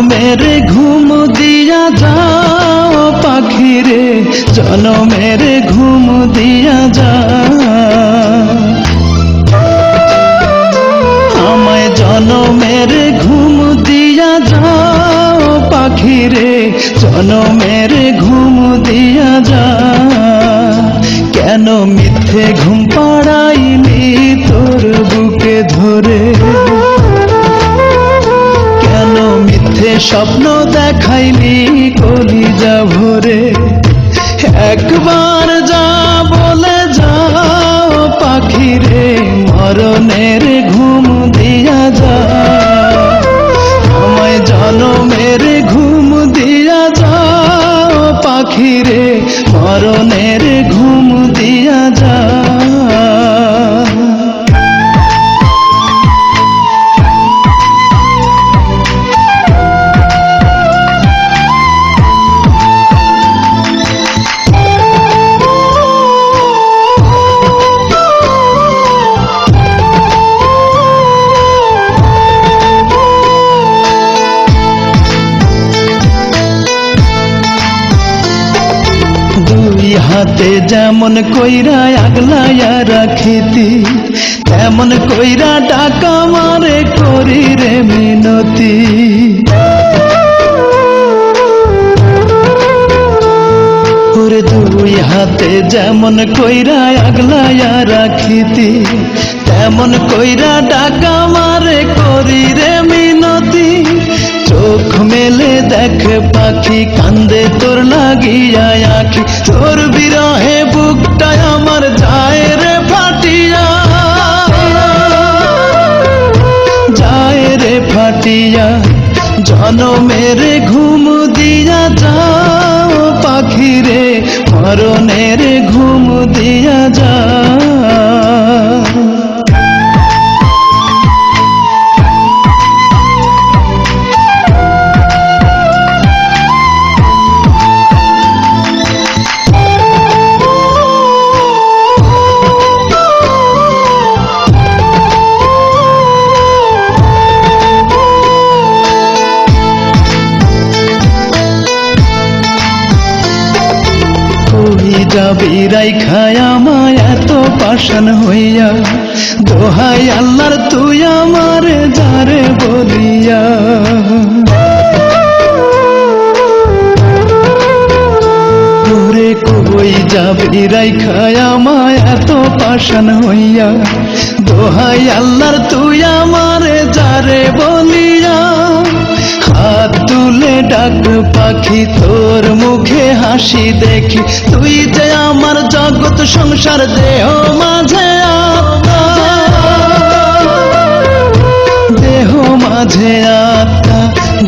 জনমেরে ঘুম দিয়া যাও পাখিরে, জনমেরে ঘুম দিয়া যা আমায় জনমেরে ঘুম দিয়া যাও পাখিরে, জনমেরে ঘুম দিয়া যা কেন মিথ্যে ঘুম পা স্বপ্ন দেখাইলি কলিজা ভরে। একবার যা বলে যাও পাখি রে হাতে যেমন কইরা আগলাইয়া রাখিতি, তেমন কইরা টাকা মারে করি রে মিনতি। দুই হাতে যেমন কইরা আগলাইয়া রাখিতি, তেমন কইরা ডাকা মারে করি রে চোখ মেলে দেখ পাখি কান্দে, তোর লাগিয়া আখি। তোর বিরহে বুকটা আমার যায় রে ফাটিয়া। যায় রে ফাটিয়া। জনমের ঘুম যাবি রাই খায়া মায়া তো পাশান হইয়া। দোহাই আল্লাহর তুই আমারে যারে বলিয়া। তোরে কই যাবি রাই খায়া মায়া তো পাশান হইয়া। দোহাই আল্লাহর তুই আমারে যারে বলিয়া। ডাক পাখি, তোর মুখে হাসি দেখি। তুই যে আমার জগৎ, সংসার দেহ মাঝে দেহ মাঝে আত্মা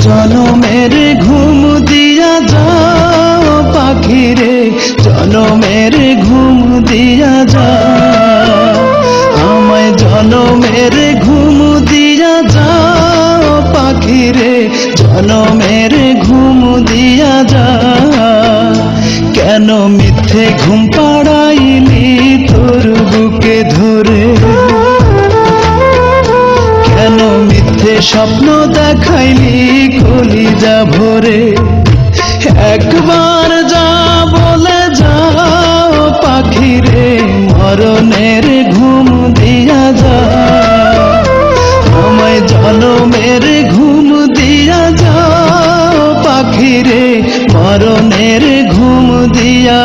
জনমের ঘুম দিয়া যাও পাখি স্বপ্ন দেখাইলি, কলিজা ভরে। একবার যা বলে যাও পাখি রে মরণের ঘুম দিয়া যা আমায় জনমের ঘুম দিয়া যাও পাখি রে মরণের ঘুম দিয়া